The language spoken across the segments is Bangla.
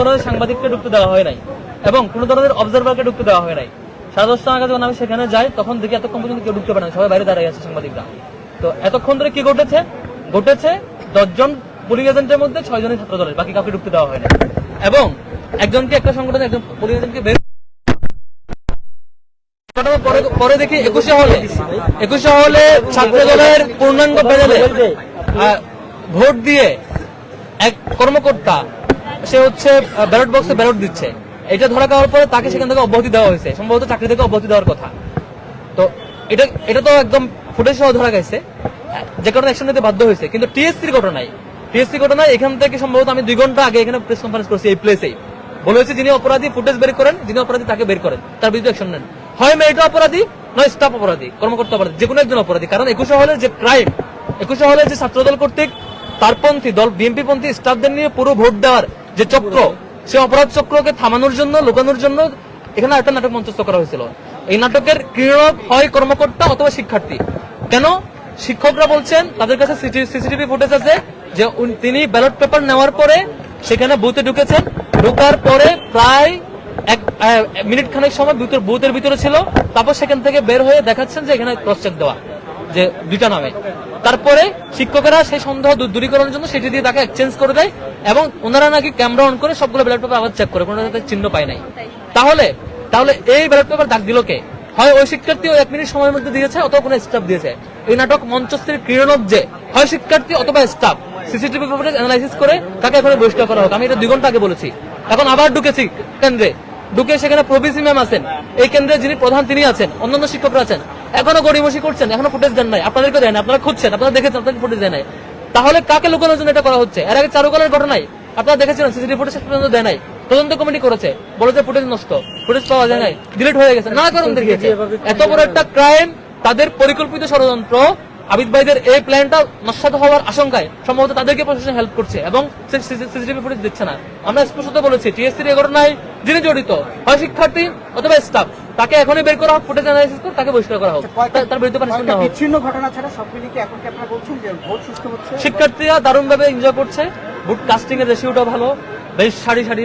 ধরনের সাংবাদিককে ঢুকতে দেওয়া হয় নাই এবং কোনো ধরনের অবজারভারকে ঢুকতে দেওয়া হয় নাই। সাড়ে দশটা নাগাদ যখন আমি সেখানে যাই, তখন দেখি এতক্ষণ পর্যন্ত কেউ ঢুকতে পারে না, সবাই বাইরে দাঁড়িয়ে আছে সাংবাদিকরা। তো এতক্ষণ ধরে কি ঘটেছে? ঘটেছে দশজন এজেন্টের মধ্যে ছয় জনের ছাত্র দলের বাকি কাউকে ঢুকতে দেওয়া হয় না এবং একজনকে একটা একজন এজেন্টকে বের পরে দেখি একুশে হলে একুশে হলে ছাত্র দলের পূর্ণাঙ্গ ভোট দিয়ে এক কর্মকর্তা সে হচ্ছে ব্যালট বক্সে ব্যালট দিচ্ছে। এটা ধরা খাওয়ার পরে তাকে সেখান থেকে অব্যাহতি দেওয়া হয়েছে। সম্ভবত চাকরি থেকে অব্যাহতি দেওয়ার কথা। তো এটা এটা তো একদম ফুটেজ সহ ধরা গেছে যে কারণে অ্যাকশন নিতে বাধ্য হয়েছে। কিন্তু টিএসসির ঘটনায় টিএসসি ঘটনায় এখান থেকে সম্ভবত আমি দুই ঘণ্টা আগে এখানে প্রেস কনফারেন্স করছি, এই প্লেসেই বলেছে যিনি অপরাধী ফুটেজ বের করেন, যিনি অপরাধী তাকে বের করেন। তার বিরুদ্ধে অ্যাকশন নেন। হয় মেয়েটা অপরাধী, নয় স্টাফ অপরাধী, কর্মকর্তা অপরাধী, যে কোনো একজন অপরাধী। কারণ একুশে হলে যে ক্রাইম একুশে হলে যে ছাত্রদল কর্তৃক তারপন্থী দল বিএনপি পন্থী স্টাফদের নিয়ে পুরো ভোট দেওয়ার যে চক্র, সে অপরাধ চক্রকে থামানোর জন্য, লুকানোর জন্য এখানে একটা নাটক মঞ্চস্থ করা হয়েছিল। এই নাটকের ক্রীড়ক হয় কর্মকর্তা অথবা শিক্ষার্থী। কেন? শিক্ষকরা বলছেন, তাদের কাছে সিসিটিভি ফুটেজ আছে যে তিনি ব্যালট পেপার নেওয়ার পরে সেখানে বুথে ঢুকেছেন। ঢোকার পরে প্রায় এক মিনিট খানেক সময় বুথের ভিতরে ছিল। তারপর সেখান থেকে বের হয়ে দেখাচ্ছেন যে এখানে ক্রস চেক দেওয়া। যে দুইটা নামে। তারপরে শিক্ষকেরা সেই সন্দেহ দূর- দূরীকরণের জন্য সেটি দিয়ে তাকে এক্সচেঞ্জ করে দেয় এবং ওনারা নাকি ক্যামেরা অন করে সবগুলো ব্যালট পেপার আবার চেক করে, কোনো চিহ্ন পায় নাই। তাহলে তাহলে এই ব্যালট পেপার দাগ দিল কে? হয় ওই শিক্ষার্থী এক মিনিট সময়ের মধ্যে দিয়েছে অথবা কোনো স্টাফ দিয়েছে? এই নাটক মঞ্চস্থের ক্রীড়নক যে, হয় শিক্ষার্থী অথবা স্টাফ সিসিটিভি ফুটেজ অ্যানালাইসিস করে তাকে এখন বহিষ্কার করা হোক। আমি এটা দুই ঘণ্টা আগে বলেছি। এখন আবার ঢুকেছি কেন্দ্রে। ঢুকে সেখানে প্রভিসি ম্যাম আছেন। এই কেন্দ্রে যিনি প্রধান তিনি আছেন, অন্যান্য শিক্ষকরা আছেন। এখনও গড়িমসি করছেন, এখনও ফুটেজ দেন নাই। আপনাদেরকে দেন আপনারা খুঁজছেন, আপনারা দেখেছেন আপনাদের ফুটেজ দেয় নাই। তাহলে কাকে লুকানোর জন্য এটা করা হচ্ছে? এর আগে চারুকালের ঘটনায় আপনারা দেখেছিলেন, সিসিটিভি ফুটেজ পর্যন্ত দেয় নাই। তদন্ত কমিটি করেছে, বলেছে ফুটেজ নষ্ট ফুটেজ পাওয়া যায় নাই ডিলিট হয়ে গেছে। না কারণ দেখিয়েছে এত বড় একটা ক্রাইম তাদের পরিকল্পিত ষড়যন্ত্র আবিদ ভাইদের এই প্ল্যানটা নস্বাত হওয়ার আশঙ্কায় সম্ভবত তাদেরকে প্রশাসন হেল্প করছে এবং সিসিটিভি ফুটেজ দিচ্ছে না। আমরা স্পষ্ট বলেছি টিএসসির এই ঘটনায় যিনি জড়িত হয় শিক্ষার্থী অথবা স্টাফ তাকে এখনই বের করা হোক ফুটেজ অ্যানালাইসিস করে তাকে বহিষ্কার করা হোক। তার- তার বিরুদ্ধে পানিশমেন্ট হোক বিচ্ছিন্ন ঘটনা ছাড়া সব মিলিয়ে এখন কি আপনারা বলছেন যে ভোট সুস্থ হচ্ছে? শিক্ষার্থীরা দারুণ ভাবে এনজয় করছে। বুট কাস্টিং এর রেশিওটা ভালো। বেশ সারি সারি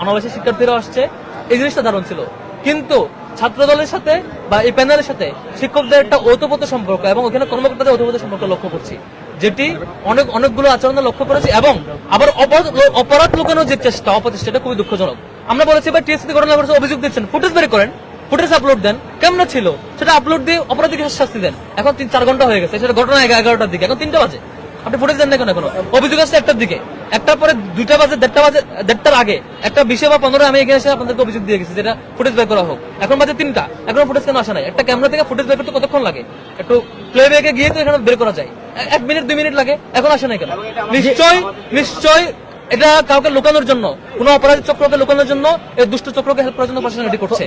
অনাবাসী শিক্ষার্থীরা আসছে। এই জিনিসটা দারুণ ছিল। কিন্তু ছাত্র দলের সাথে বা এই প্যানেলের সাথে শিক্ষকদের একটা ওতপ্রোত সম্পর্ক এবং ওখানে কর্মকর্তাদের ওতপ্রোত সম্পর্ক লক্ষ্য করছি। যেটি অনেক অনেকগুলো আচরণ লক্ষ্য করেছি এবং আবার অপরাধ লুকানোর যে চেষ্টা অপচেষ্টাটা খুবই দুঃখজনক। আমরা বলেছি বা টিএসসি ঘটেছে, অভিযোগ দিচ্ছেন ফুটেজ বের করেন ফুটেজ আপলোড দেন, কেমন ছিল? সেটা আপলোড দিয়ে অপরাধীকে শাস্তি দেন। এখন তিন চার ঘণ্টা হয়ে গেছে, সেটা ঘটনা এগারোটার দিকে, এখন তিনটা বাজে। আপনি ফুটেজ দেন না কেন এখনও? অভিযোগ আসছে একটার দিকে। একটার পরে দুইটা বাজে দেড়টা বাজে দেড়টার আগে একটা বিশে বা পনেরো আমি এগিয়ে এসে আপনাদেরকে অভিযোগ দিয়ে গেছি যেটা ফুটেজ বের করা হোক। এখন বাজে তিনটা এখন ফুটেজ কেন আসে নাই? একটা ক্যামেরা থেকে ফুটেজ বের করতে কতক্ষণ লাগে? একটু প্লে ব্যাগে গিয়ে তো এখানে বের করা যায়। এক মিনিট দুই মিনিট লাগে এখন আসে নাই কেন? নিশ্চয় নিশ্চয় এটা কাউকে লুকানোর জন্য কোন অপরাধ চক্রকে লুকানোর জন্য এই দুষ্ট চক্রকে হেল্প করার জন্য প্রশাসন এটি করছে।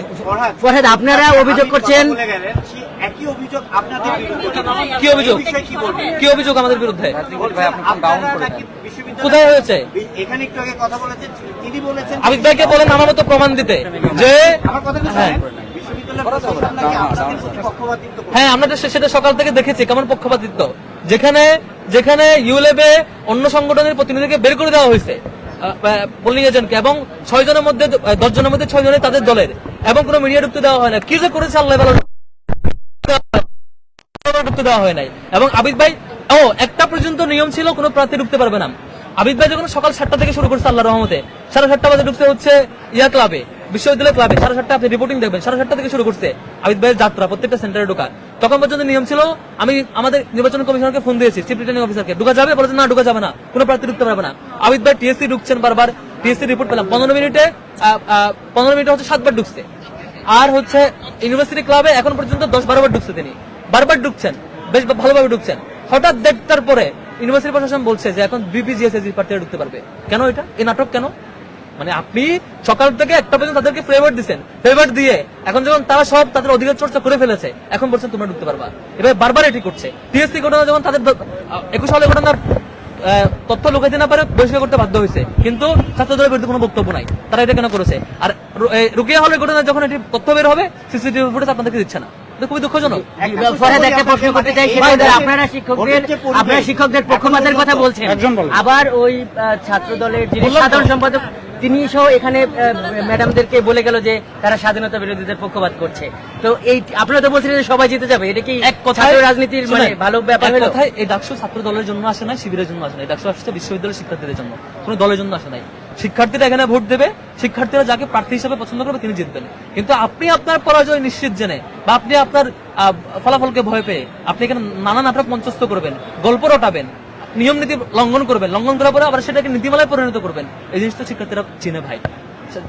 ফরহাদ আপনারা অভিযোগ করছেন? একই অভিযোগ আপনাদের বিরুদ্ধে। কি অভিযোগ কি কি অভিযোগ আমাদের বিরুদ্ধে? কোথায় হয়েছে? এখানে একটু আগে কথা বলেছেন তিনি বলেছেন আবিদ ভাইকে বলেন আমার মতো প্রমাণ দিতে যে আমার কথা হ্যাঁ। হ্যাঁ আমরা সেটা সকাল থেকে দেখেছি কেমন পক্ষপাতিত্ব। যেখানে যেখানে ইউলেবে অন্য সংগঠনের প্রতিনিধিকে বের করে দেওয়া হয়েছে পোলিং এজেন্টকে এবং ছয় জনের মধ্যে দশ জনের মধ্যে ছয় জনের তাদের দলের এবং কোনো মিডিয়া ঢুকতে দেওয়া হয় না কি যে করেছে আল্লাহ ঢুকতে দেওয়া হয় নাই। এবং আবিদ ভাই ও একটা পর্যন্ত নিয়ম ছিল কোনো প্রার্থী ঢুকতে পারবে না। আবিদ ভাই যখন সকাল সাতটা থেকে শুরু করছে আল্লাহ রহমতে, সাড়ে সাতটা বাজে ঢুকতে হচ্ছে ইয়া ক্লাবে বিশ্ববিদ্যালয় ক্লাবে সাড়ে সাতটা আপনি রিপোর্টিং দেখবেন, সাড়ে সাতটা থেকে শুরু করছে আবিদ ভাইয়ের যাত্রা, প্রত্যেকটা সেন্টারে ঢোকা তখন পর্যন্ত নিয়ম ছিল, আমি আমাদের নির্বাচন কমিশনারকে ফোন দিয়েছি চিফ রিটার্নিং অফিসারকে ঢুকা যাবে? বলেছে, না, ঢুকা যাবে না। কোনো প্রার্থী ঢুকতে পারবে না। আবিদ ভাই টিএসসি ঢুকছেন বারবার। টিএসসি রিপোর্ট পেলাম। পনেরো মিনিটে পনেরো মিনিটে হচ্ছে সাতবার ঢুকছে। আর হচ্ছে ইউনিভার্সিটি ক্লাবে এখন পর্যন্ত দশ বারো বার ঢুকছে তিনি। বারবার ঢুকছেন, বেশ ভালোভাবে ঢুকছেন। হঠাৎ দেড়টার পরে ইউনিভার্সিটি প্রশাসন বলছে যে এখন বিপিজিএসএসি প্রার্থীরা ঢুকতে পারবে। কেন এটা? এই নাটক কেন? মানে আপনি সকাল থেকে একটা পর্যন্ত তাদেরকে ফ্লেভার দিচ্ছেন ফ্লেভার দিয়ে এখন যখন তারা সব তাদের অধিকার চর্চা করে ফেলেছে, এখন বলছেন তোমরা ঢুকতে পারবা। এবার বারবার এটি করছে। টিএসসি ঘটনা যখন তাদের একুশ সালে ঘটনার তথ্য লুকাইতে না পারে, বহিষ্কার করতে বাধ্য হয়েছে। কিন্তু ছাত্রদের বিরুদ্ধে কোনো বক্তব্য নাই। তারা এটা কেন করেছে? আর রুকিয়া হলের ঘটনা যখন এটি তথ্য বের হবে সিসিটিভি ফুটেজ আপনাদেরকে দিচ্ছে না। খুবই দুঃখজনক। প্রশ্ন করতে চাই আপনারা শিক্ষকদের আপনারা পক্ষপাতের কথা বলছেন। আবার ওই ছাত্র দলের যিনি সাধারণ সম্পাদক তিনি সহ এখানে ম্যাডামদেরকে বলে গেল যে তারা স্বাধীনতা বিরোধীদের পক্ষপাত করছে। তো এই আপনারা তো বলছিলেন যে সবাই জিতে যাবে এটা কি এক কথায় রাজনীতির মানে ভালো ব্যাপার কথায় এই ডাকসু ছাত্র দলের জন্য আসে না শিবিরের জন্য আসে না এই ডাকসু আসছে বিশ্ববিদ্যালয়ের শিক্ষার্থীদের জন্য কোনো দলের জন্য আসে নাই। শিক্ষার্থীরা এখানে ভোট দেবে, শিক্ষার্থীরা যাকে প্রার্থী হিসেবে পছন্দ করবে তিনি জিতবেন। কিন্তু আপনি আপনার পরাজয় নিশ্চিত জেনে বা আপনি আপনার ফলাফলকে ভয় পেয়ে আপনি এখানে নানা নাটক মঞ্চস্থ করবেন, গল্প রটাবেন, নিয়ম নীতি লঙ্ঘন করবেন, লঙ্ঘন করার পরে আবার সেটাকে নীতিমালায় পরিণত করবেন। এই জিনিসটা শিক্ষার্থীরা চিনে ভাই।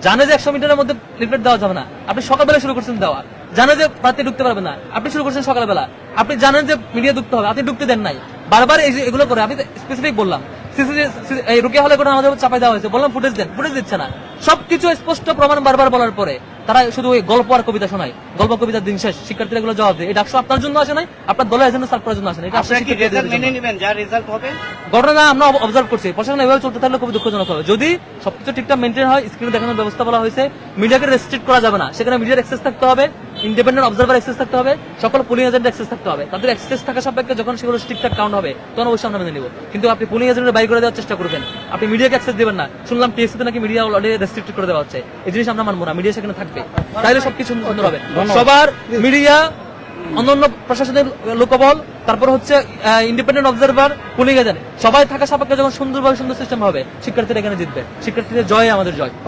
জানে যে একশো মিটারের মধ্যে লিফলেট দেওয়া যাবে না। আপনি সকালবেলা শুরু করছেন দেওয়া। জানে যে প্রার্থী ঢুকতে পারবে না। আপনি শুরু করছেন সকালবেলা। আপনি জানেন যে মিডিয়া ঢুকতে হবে। আপনি ঢুকতে দেন নাই। বারবার এগুলো করে, আমি স্পেসিফিক বললাম। এই রুকিয়া হলে করে আমাদের চাপাই দেওয়া হয়েছে। বললাম ফুটেজ দেন। ফুটেজ দিচ্ছে না। সবকিছু স্পষ্ট প্রমাণ বারবার বলার পরে তারা শুধু ওই গল্প আর কবিতা শোনায়। গল্প দিন শেষ। শিক্ষার্থীরা এগুলো জবাব দেয়। এটা একশো আপনার জন্য আসে নাই আপনার দলের সার্ভ করার জন্য আসে ঘটনা আমরা অবজার্ভ করছি। প্রশাসন এভাবে চলতে থাকলে খুবই দুঃখজনক হবে। যদি সবকিছু ঠিকঠাক মেনটেন হয় স্ক্রিনে দেখানোর ব্যবস্থা বলা হয়েছে মিডিয়াকে রেস্ট্রিক্ট করা যাবে না। সেখানে মিডিয়ার অ্যাক্সেস থাকতে হবে। ইন্ডিপেন্ডেন্ট অবজারভার অ্যাক্সেস থাকতে হবে সকল পুলিং এজেন্ট অ্যাক্সেস থাকতে হবে। তাদের অ্যাক্সেস থাকা সাপেক্ষে যখন সেগুলো ঠিকঠাক কাউন্ট হবে তখন অবশ্যই আমরা মেনে নিব। কিন্তু আপনি পুলিং এজেন্টের বাইর করে দেওয়ার চেষ্টা করবেন। আপনি মিডিয়াকে অ্যাক্সেস দিবেন না। শুনলাম টিএসসি তে নাকি মিডিয়া অলরেডি রেস্ট্রিক্ট করে দেওয়া হচ্ছে। এই জিনিস আমরা মানবো না। মিডিয়া সেখানে থাকবে। তাহলে সবকিছু সুন্দর হবে। সবার মিডিয়া অন্যান্য প্রশাসনের লোকবল তারপর হচ্ছে ইন্ডিপেন্ডেন্ট অবজারভার পুলিং এজেন্ট সবাই থাকা সাপেক্ষে যখন সুন্দরভাবে সুন্দর সিস্টেম হবে শিক্ষার্থীরা এখানে জিতবে। শিক্ষার্থীদের জয় আমাদের জয়।